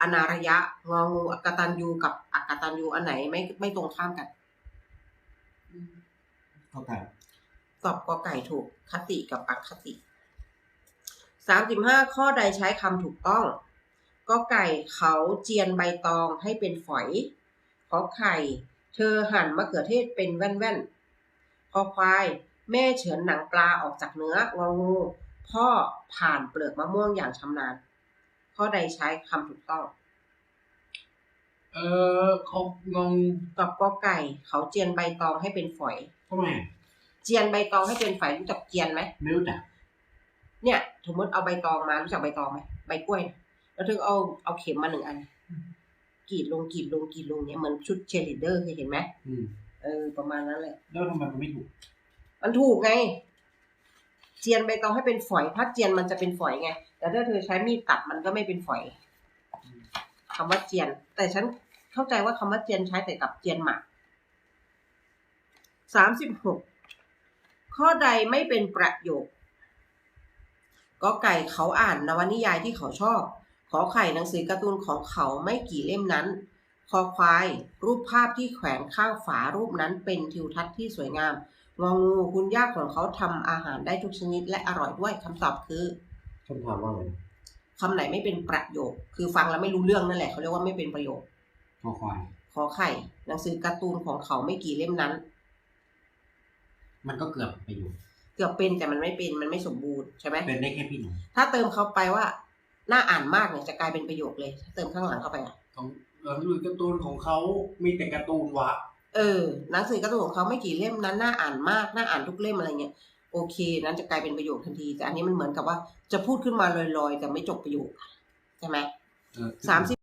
อนาระยะ งองูอกตันยูกับอักตันยูอันไหนไม่ไม่ตรงข้ามกันเข้าใจตอบกอไก่ถูก คติกับอคติสามสิบห้าข้อใดใช้คำถูกต้องกอไก่เขาเจียนใบตองให้เป็นฝอย ขอไข่ เธอหั่นมะเขือเทศเป็นแว่นๆคอควาย แม่เฉือนหนังปลาออกจากเนื้ององู พ่อผ่านเปลือกมะม่วงอย่างชำนาญ ข้อใดใช้คำถูกต้อง เออเขางงตอบกอไก่ เขาเจียนใบตองให้เป็นฝอย ทำไมเจียนใบตองให้เป็นฝอยรู้จักเจียนไหม ไม่รู้จักเนี่ยสมมติเอาใบตองมารู้จักใบตองไหมใบกล้วยนะแล้วเธอก็เอาเอาเข็มมาหนึ่งอันกรีดลงกรีดลงกรีดลงเนี่ยเหมือนชุดเชยร์ลีดเดอร์เคยเห็นไหมอืมเออประมาณนั้นแหละแล้วทำไมมันไม่ถูก มันถูกไง เจียนใบตองให้เป็นฝอย ถ้าเจียนมันจะเป็นฝอยไง แต่ถ้าเธอใช้มีดตัดมันก็ไม่เป็นฝอยคำว่าเจียน แต่ฉันเข้าใจว่าคำว่าเจียนใช้แต่กับเจียนหมากสามสิบหกข้อใดไม่เป็นประโยคก็ไก่เขาอ่านนวนิยายที่เขาชอบ ขอไข่หนังสือการ์ตูนของเขาไม่กี่เล่มนั้น คอควาย รูปภาพที่แขวนข้างฝารูปนั้นเป็นทิวทัศน์ที่สวยงาม งองูคุณย่าของเขาทำอาหารได้ทุกชนิดและอร่อยด้วยคำตอบคือคำถามว่าไงคำไหนไม่เป็นประโยค คือฟังแล้วไม่รู้เรื่องนั่นแหละเขาเรียกว่าไม่เป็นประโยคคอควายขอไข่ หนังสือการ์ตูนของเขาไม่กี่เล่มนั้น มันก็เกือบไปอยู่ เกือบเป็นแต่มันไม่เป็นมันไม่สมบูรณ์ใช่ไหมเป็นได้แค่พี่หนูถ้าเติมเขาไปว่าน่าอ่านมากเนี่ยจะกลายเป็นประโยคเลย ถ้าเติมข้างหลังเข้าไปอะ ของเขามีแต่การ์ตูนวะ เออหนังสือการ์ตูนของเขาไม่กี่เล่มนั้นน่าอ่านมากน่าอ่านทุกเล่มอะไรเงี้ยโอเค นั้นจะกลายเป็นประโยคทันที แต่อันนี้มันเหมือนกับว่าจะพูดขึ้นมาลอยๆ แต่ไม่จบประโยคใช่ไหมเออสามสิบ